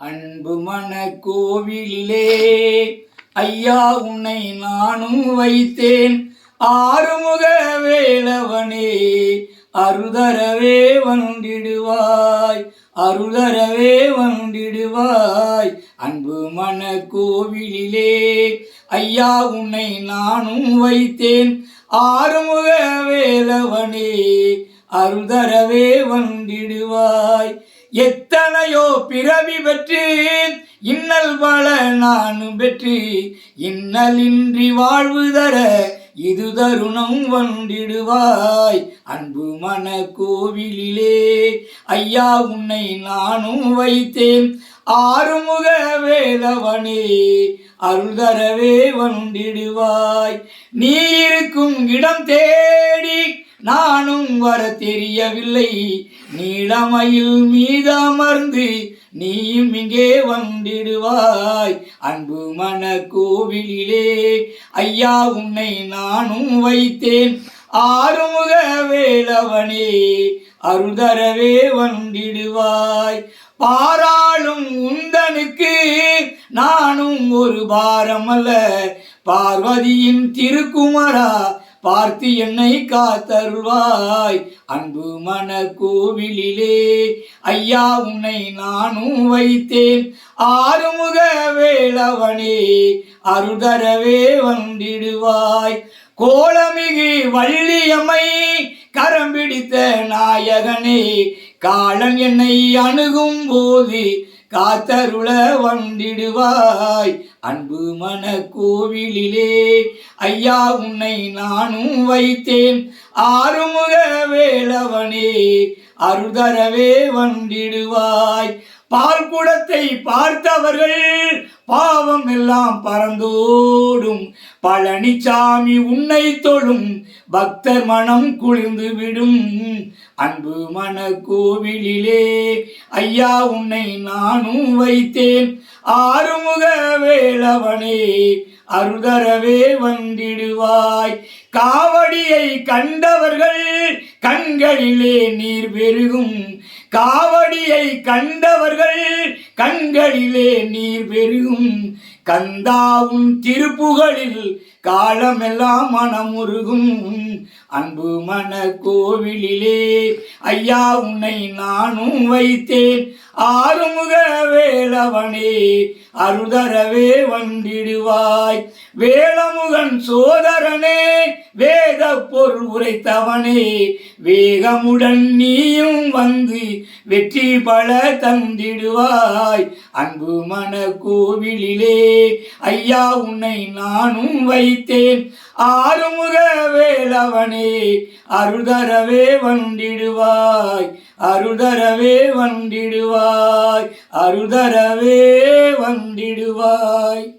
அன்பு மன கோவிலிலே ஐயா உன்னை நானும் வைத்தேன். ஆறுமுக வேளவனே அருதரவே வந்திடுவாய் அருதரவே வந்திடுவாய் அன்பு மன கோவிலிலே ஐயா உன்னை நானும் வைத்தேன். ஆறுமுக வேலவனே அருதரவே வந்திடுவாய் எத்தனையோ பிறவி பெற்று இன்னல் பல நானும் பெற்று இன்னலின்றி வாழ்வு தர இது தருணம் வந்திடுவாய். அன்பு மன கோவிலிலே ஐயா உன்னை நானும் வைத்தேன். ஆறுமுக வேலவனே அருள் தரவே வந்திடுவாய். நீ இருக்கும் இடம் தேடி நானும் வர தெரியவில்லை. நீளமையில் மீதமர்ந்து நீயும் இங்கே வந்திடுவாய். அன்பு மன கோவிலிலே ஐயா உன்னை நானும் வைத்தேன். ஆறுமுக வேலவனே அருள்தரவே வந்திடுவாய். பாராளும் உந்தனுக்கு நானும் ஒரு பாரமல்ல. பார்வதியின் திருக்குமரா பார்த்து என்னை காத்தருள்வாய் அன்பு மன கோவிலிலே ஐயா உன்னை நானும் வைத்தேன். ஆறுமுக வேளவனே அருதரவே வந்திடுவாய். கோலமிகு வள்ளியம்மை கரம் பிடித்த நாயகனே காலன் என்னை அணுகும் போது காத்தருள வந்திடுவாய். அன்பு மன கோவிலிலே ஐயா உன்னை நானும் வைத்தேன். ஆறுமுக வேளவனே அருதரவே வந்திடுவாய். பால் கூடத்தை பார்த்தவர்கள் பாவம் எல்லாம் பறந்தோடும். பழனிசாமி உன்னை தொழும் பக்தர் மனம் குளிர்ந்து விடும் அன்பு மன கோவிலிலே ஐயா உன்னை நானும் வைத்தேன். ஆறுமுக வேளவனே அருதரவே வந்திடுவாய். காவடியை கண்டவர்கள் கண்களிலே நீர் பெருகும். காவடியை கண்டவர்கள் கண்களிலே நீர் பெருகும். கந்தாவும் திருப்புகளில் காலமெல்லாம் மனமுருகும். அன்பு மன கோவிலிலே ஐயா உன்னை நானும் வைத்தேன். ஆறுமுக வேலவனே அருதரவே வந்திடுவாய். வேளமுகன் சோதரனே வேத பொருள் உரைத்தவனே. வேகமுடன் நீயும் வந்து வெற்றி பல தந்திடுவாய். அன்பு மன கோவிலிலே ஐயா உன்னை நானும் வைத்தேன். ஆறுமுக வேலவனே அருதரவே வந்திடுவாய். அருதரவே வந்திடுவாய். அருதரவே வந்திடுவாய்.